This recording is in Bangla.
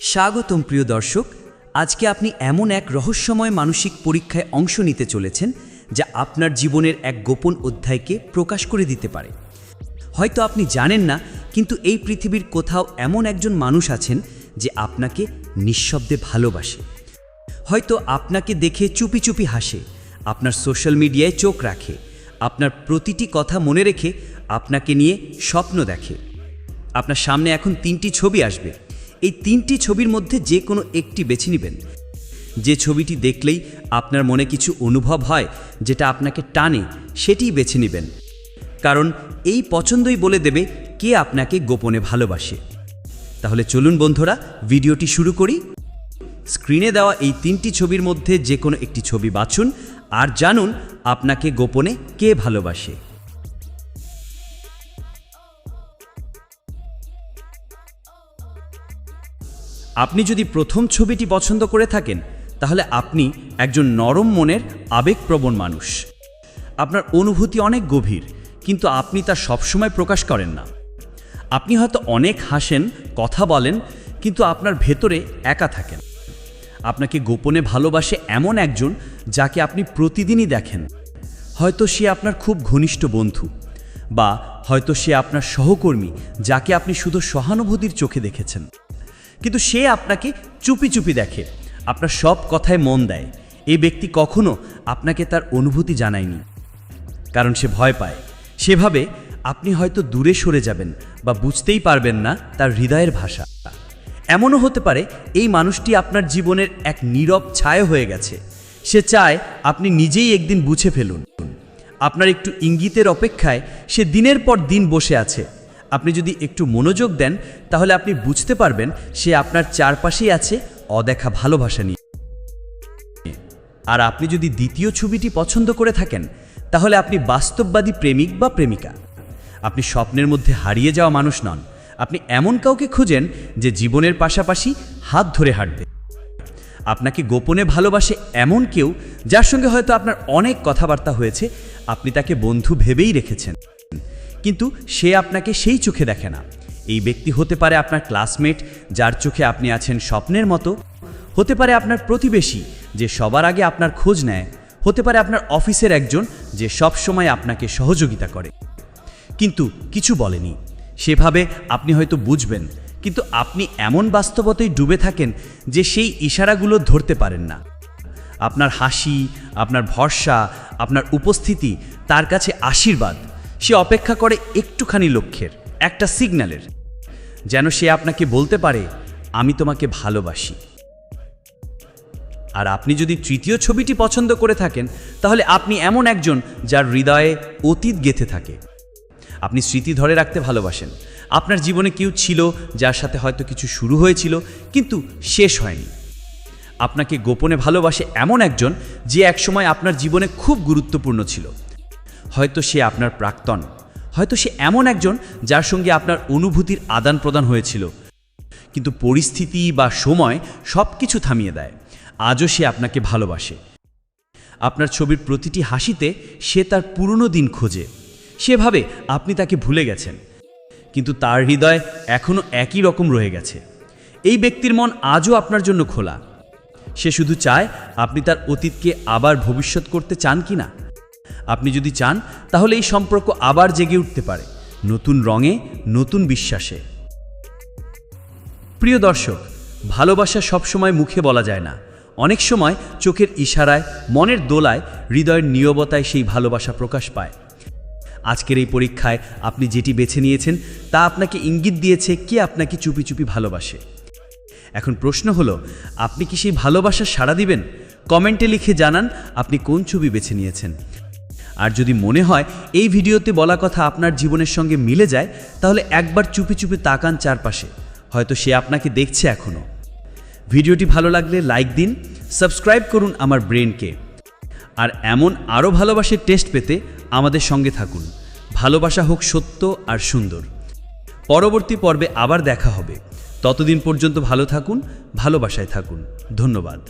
স্বাগতম প্রিয় দর্শক, আজকে আপনি এমন এক রহস্যময় মানসিক পরীক্ষায় অংশ নিতে চলেছেন যা আপনার জীবনের এক গোপন অধ্যায়কে প্রকাশ করে দিতে পারে। হয়তো আপনি জানেন না, কিন্তু এই পৃথিবীর কোথাও এমন একজন মানুষ আছেন যে আপনাকে নিঃশব্দে ভালোবাসে। হয়তো আপনাকে দেখে চুপি চুপি হাসে, আপনার সোশ্যাল মিডিয়ায় চোখ রাখে, আপনার প্রতিটি কথা মনে রেখে আপনাকে নিয়ে স্বপ্ন দেখে। আপনার সামনে এখন তিনটি ছবি আসবে এই তিনটি ছবির মধ্যে যে কোনো একটি বেছে নেবেন। যে ছবিটি দেখলেই আপনার মনে কিছু অনুভব হয়, যেটা আপনাকে টানে, সেটিই বেছে নেবেন। কারণ এই পছন্দই বলে দেবে কে আপনাকে গোপনে ভালোবাসে। তাহলে চলুন বন্ধুরা, ভিডিওটি শুরু করি। স্ক্রিনে দেওয়া এই তিনটি ছবির মধ্যে যে কোনো একটি ছবি বাছুন আর জানুন আপনাকে গোপনে কে ভালোবাসে। আপনি যদি প্রথম ছবিটি পছন্দ করে থাকেন, তাহলে আপনি একজন নরম মনের, আবেগপ্রবণ মানুষ। আপনার অনুভূতি অনেক গভীর, কিন্তু আপনি তা সবসময় প্রকাশ করেন না। আপনি হয়তো অনেক হাসেন, কথা বলেন, কিন্তু আপনার ভেতরে একা থাকেন। আপনাকে গোপনে ভালোবাসে এমন একজন যাকে আপনি প্রতিদিনই দেখেন। হয়তো সে আপনার খুব ঘনিষ্ঠ বন্ধু, বা হয়তো সে আপনার সহকর্মী, যাকে আপনি শুধু সহানুভূতির চোখে দেখেছেন। কিন্তু সে আপনাকে চুপি চুপি দেখে। আপনার সব কথায় মন দেয়। এই ব্যক্তি কখনো আপনাকে তার অনুভূতি জানায়নি। কারণ সে ভয় পায়। সেভাবে আপনি হয়তো দূরে সরে যাবেন বা বুঝতেই পারবেন না তার হৃদয়ের ভাষা। এমনও হতে পারে এই মানুষটি আপনার জীবনের এক নীরব ছায়া হয়ে গেছে। সে চায় আপনি নিজেই একদিন বুঝে ফেলুন। আপনার একটু ইঙ্গিতের অপেক্ষায় সে দিনের পর দিন বসে আছে। আপনি যদি একটু মনোযোগ দেন, তাহলে আপনি বুঝতে পারবেন সে আপনার চারপাশেই আছে অদেখা ভালোবাসা নিয়ে। আর আপনি যদি দ্বিতীয় ছবিটি পছন্দ করে থাকেন, তাহলে আপনি বাস্তববাদী প্রেমিক বা প্রেমিকা। আপনি স্বপ্নের মধ্যে হারিয়ে যাওয়া মানুষ নন। আপনি এমন কাউকে খুঁজেন যে জীবনের পাশাপাশি হাত ধরে হাঁটবে। আপনাকে গোপনে ভালোবাসে এমন কেউ যার সঙ্গে হয়তো আপনার অনেক কথাবার্তা হয়েছে, আপনি তাকে বন্ধু ভেবেই রেখেছেন। কিন্তু সে আপনাকে সেই চোখে দেখে না। এই ব্যক্তি হতে পারে আপনার ক্লাসমেট, যার চোখে আপনি আছেন স্বপ্নের মতো। হতে পারে আপনার প্রতিবেশী, যে সবার আগে আপনার খোঁজ নেয়। হতে পারে আপনার অফিসের একজন, যে সব সময় আপনাকে সহযোগিতা করে। কিন্তু কিছু বলেনি। সেভাবে আপনি হয়তো বুঝবেন, কিন্তু আপনি এমন বাস্তবতায় ডুবে থাকেন, যে সেই ইশারাগুলো ধরতে পারেন না। আপনার হাসি, আপনার ভরসা, আপনার উপস্থিতি, তার কাছে আশীর্বাদ। সে অপেক্ষা করে একটুখানি লক্ষ্যের, একটা সিগন্যালের। যেন সে আপনাকে বলতে পারে, আমি তোমাকে ভালোবাসি। আর আপনি যদি তৃতীয় ছবিটি পছন্দ করে থাকেন, তাহলে আপনি এমন একজন যার হৃদয়ে অতীত গেথে থাকে। আপনি স্মৃতি ধরে রাখতে ভালোবাসেন। আপনার জীবনে কেউ ছিল যার সাথে হয়তো কিছু শুরু হয়েছিল, কিন্তু শেষ হয়নি। আপনাকে গোপনে ভালোবাসে এমন একজন যে একসময় আপনার জীবনে খুব গুরুত্বপূর্ণ ছিল। হয়তো সে আপনার প্রাক্তন, হয়তো সে এমন একজন যার সঙ্গে আপনার অনুভূতির আদান প্রদান হয়েছিল। কিন্তু পরিস্থিতি বা সময় সব কিছু থামিয়ে দেয়। আজও সে আপনাকে ভালোবাসে। আপনার ছবির প্রতিটি হাসিতে সে তার পুরনো দিন খোঁজে। সেভাবে আপনি তাকে ভুলে গেছেন। কিন্তু তার হৃদয় এখনও একই রকম রয়ে গেছে। এই ব্যক্তির মন আজও আপনার জন্য খোলা। সে শুধু চায় আপনি তার অতীতকে আবার ভবিষ্যৎ করতে চান কি না আপনি যদি চান, তাহলে এই সম্পর্ক আবার জেগে উঠতে পারে। নতুন রঙে, নতুন বিশ্বাসে। প্রিয় দর্শক, ভালোবাসা সবসময় মুখে বলা যায় না। অনেক সময় চোখের ইশারায়, মনের দোলায়, হৃদয়ের নীরবতায় সেই ভালোবাসা প্রকাশ পায়। আজকের এই পরীক্ষায় আপনি যেটি বেছে নিয়েছেন, তা আপনাকে ইঙ্গিত দিয়েছে কে আপনাকে চুপি চুপি ভালোবাসে। এখন প্রশ্ন হলো, আপনি কি সেই ভালোবাসা সাড়া দিবেন? কমেন্টে লিখে জানান, আপনি কোন ছবি বেছে নিয়েছেন? আর যদি মনে হয় এই ভিডিওতে বলা কথা আপনার জীবনের সঙ্গে মিলে যায়, তাহলে একবার চুপি চুপি তাকান চারপাশে। হয়তো সে আপনাকে দেখছে এখনও ভিডিওটি ভালো লাগলে লাইক দিন, সাবস্ক্রাইব করুন আমার ব্রেনকে। আর এমন আরও ভালোবাসার টেস্ট পেতে আমাদের সঙ্গে থাকুন। ভালোবাসা হোক সত্য আর সুন্দর। পরবর্তী পর্বে আবার দেখা হবে। ততদিন পর্যন্ত ভালো থাকুন, ভালোবাসায় থাকুন। ধন্যবাদ।